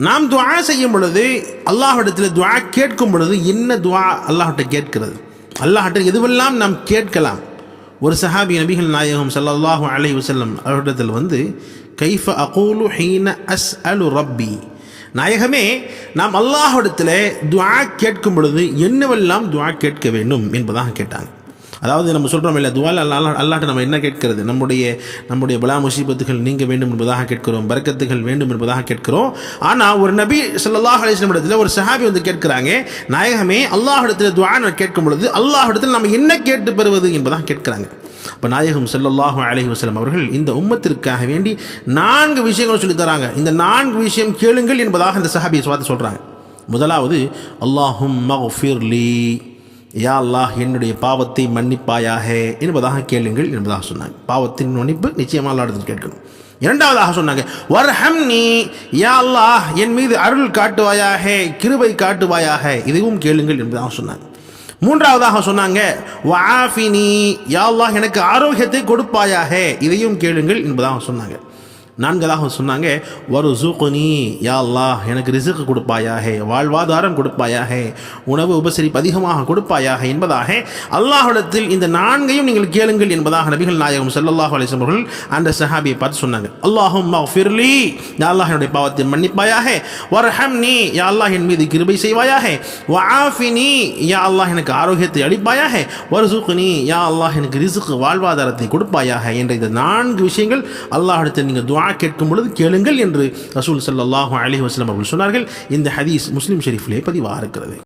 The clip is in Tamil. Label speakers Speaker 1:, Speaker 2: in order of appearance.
Speaker 1: நாம் துவா செய்யும் பொழுது அல்லாஹிடத்தில் துவா கேட்கும் பொழுது என்ன துவா அல்லாஹிட்ட கேட்கிறது? அல்லாஹிட்ட எதுவெல்லாம் நாம் கேட்கலாம்? ஒரு சஹாபி நபிகள் நாயகம் சல்லாஹூ அலைஹி வசல்லம் அவரிடத்தில் வந்து கைஃப அகூலு ஹீன அஸ் அலு ரப்பி. நாயகமே நாம் அல்லாஹிடத்தில் துவா கேட்கும் பொழுது என்னவெல்லாம் துவா கேட்க வேண்டும் என்பதாக கேட்டாங்க. அதாவது நம்ம சொல்கிறோம் இல்லை துவால் அல்லா அல்லாட்ட நம்ம என்ன கேட்கிறது? நம்முடைய நம்முடைய பலா முசீபத்துகள் நீங்க வேண்டும் என்பதாக கேட்கிறோம் பரக்கத்துகள் வேண்டும் என்பதாக கேட்கிறோம். ஆனால் ஒரு நபி சல்லாஹ் அலைஹி இடத்துல ஒரு சஹாபி வந்து கேட்கிறாங்க நாயகமே அல்லாஹ் இடத்துல துவா கேட்கும் பொழுது அல்லாஹ் இடத்துல நம்ம என்ன கேட்டு பெறுவது என்பதாக கேட்கிறாங்க. இப்போ நாயகம் செல்லல்லாஹு அலஹி வசலம் அவர்கள் இந்த உம்மத்திற்காக வேண்டி நான்கு விஷயங்கள் சொல்லி தராங்க. இந்த நான்கு விஷயம் கேளுங்கள் என்பதாக இந்த சஹாபியை சுவாத்து சொல்கிறாங்க முதலாவது அல்லாஹும் மஃபிர்லி. யா அல்லாஹ் என்னுடைய பாவத்தை மன்னிப்பாயாக. என்பதாக கேளுங்கள் என்பதாக சொன்னாங்க. பாவத்தின் மன்னிப்பு நிச்சயமாக அல்லாடத்தில் கேட்கணும். இரண்டாவதாக சொன்னாங்க வர்ஹம் நீ யா அல்லாஹ் என் மீது அருள் காட்டுவாயாக கிருபை காட்டுவாயாக. இதுவும் கேளுங்கள் என்பதாக சொன்னாங்க. மூன்றாவதாக சொன்னாங்க வாஃபினி யா அல்லாஹ் எனக்கு ஆரோக்கியத்தை கொடுப்பாயாக. இதையும் கேளுங்கள் என்பதாக சொன்னாங்க. நான்கதாக சொன்னாங்க ஒரு ஜூகுனி யா அல்லாஹ் எனக்கு ரிசுக்கு கொடுப்பாயாகே வாழ்வாதாரம் கொடுப்பாயாகே உணவு உபசரிப்பு அதிகமாக கொடுப்பாயாக என்பதாக அல்லாஹிடத்தில் இந்த நான்கையும் நீங்கள் கேளுங்கள் என்பதாக நபிகள் நாயகம் ஸல்லல்லாஹு அலைஹி அவர்கள் அந்த சஹாபியை பார்த்து சொன்னாங்க. அல்லாஹும் ஃபிர்லி யா அல்லாஹ் என்னுடைய பாவத்தை மன்னிப்பாயாக நீ யா அல்லாஹ் என் மீது கிருபை செய்வாயாக வாஃபினி யா அல்லாஹ் எனக்கு ஆரோக்கியத்தை அளிப்பாயாக வர்சுக்னி யா அல்லாஹ் எனக்கு ரிசுக்கு வாழ்வாதாரத்தை கொடுப்பாயாக என்ற இந்த நான்கு விஷயங்கள் அல்லாஹிடத்தில் நீங்கள் துவா கேட்கும் பொழுது கேளுங்கள் என்று ரசூல் சல்லாஹூ அலி வஸ்லம் அவர்கள் சொன்னார்கள். இந்த ஹதீஸ் முஸ்லீம் ஷெரீஃபிலே பதிவாக இருக்கிறது